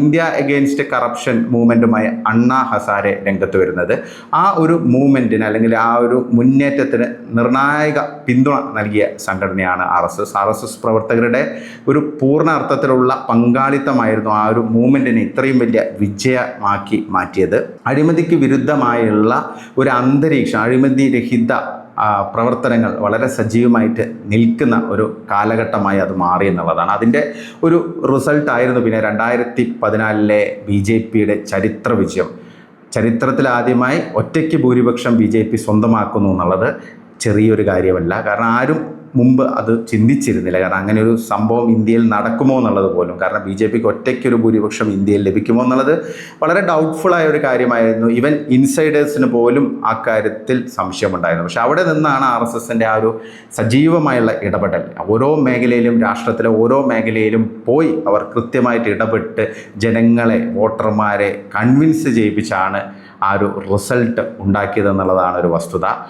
India against corruption മൂവ്മെന്റുമായി അണ്ണാ ഹസാരെ രംഗത്ത് വരുന്നത്. ആ ഒരു മൂവ്മെന്റിന് അല്ലെങ്കിൽ ആ ഒരു മുന്നേറ്റത്തിന് നിർണായക പിന്തുണ നൽകിയ സംഘടനയാണ് R S S. R S S പ്രവർത്തകരുടെ ഒരു പൂർണ അർത്ഥത്തിലുള്ള പങ്കാളിത്തമായിരുന്നു ആ ഒരു മൂവ്മെന്റിനെ ഇത്രയും വലിയ വിജയമാക്കി മാറ്റിയത്. അഴിമതിക്ക് വിരുദ്ധമായുള്ള ഒരു അന്തരീക്ഷം അഴിമതി രഹിത പ്രവർത്തനങ്ങൾ വളരെ സജീവമായിട്ട് നിൽക്കുന്ന ഒരു കാലഘട്ടമായി അത് മാറി എന്നുള്ളതാണ്. അതിന്റെ ഒരു റിസൾട്ടായിരുന്നു പിന്നെ രണ്ടായിരത്തി പതിനാലിലെ ബി ജെ പിയുടെ ചരിത്ര വിജയം ചരിത്രത്തിലാദ്യമായി ഒറ്റയ്ക്ക് ഭൂരിപക്ഷം ബി ജെ പി സ്വന്തമാക്കുന്നു എന്നുള്ളത് ചെറിയൊരു കാര്യമല്ല. കാരണം ആരും മുമ്പ് അത് ചിന്തിച്ചിരുന്നില്ല. കാരണം അങ്ങനെ ഒരു സംഭവം ഇന്ത്യയിൽ നടക്കുമോ എന്നുള്ളത് പോലും. കാരണം ബി ജെ പിക്ക് ഒറ്റയ്ക്കൊരു ഭൂരിപക്ഷം ഇന്ത്യയിൽ ലഭിക്കുമോ എന്നുള്ളത് വളരെ ഡൗട്ട്ഫുള്ളായ ഒരു കാര്യമായിരുന്നു. ഈവൻ ഇൻസൈഡേഴ്സിന് പോലും ആ കാര്യത്തിൽ സംശയമുണ്ടായിരുന്നു. പക്ഷെ അവിടെ നിന്നാണ് ആർ എസ് എസിന്റെ ആ ഒരു സജീവമായുള്ള ഇടപെടൽ. ഓരോ മേഖലയിലും രാഷ്ട്രത്തിലെ ഓരോ മേഖലയിലും പോയി അവർ കൃത്യമായിട്ട് ഇടപെട്ട് ജനങ്ങളെ വോട്ടർമാരെ കൺവിൻസ് ചെയ്യിപ്പിച്ചാണ് ആ ഒരു റിസൾട്ട് ഉണ്ടാക്കിയതെന്നുള്ളതാണ് ഒരു വസ്തുത.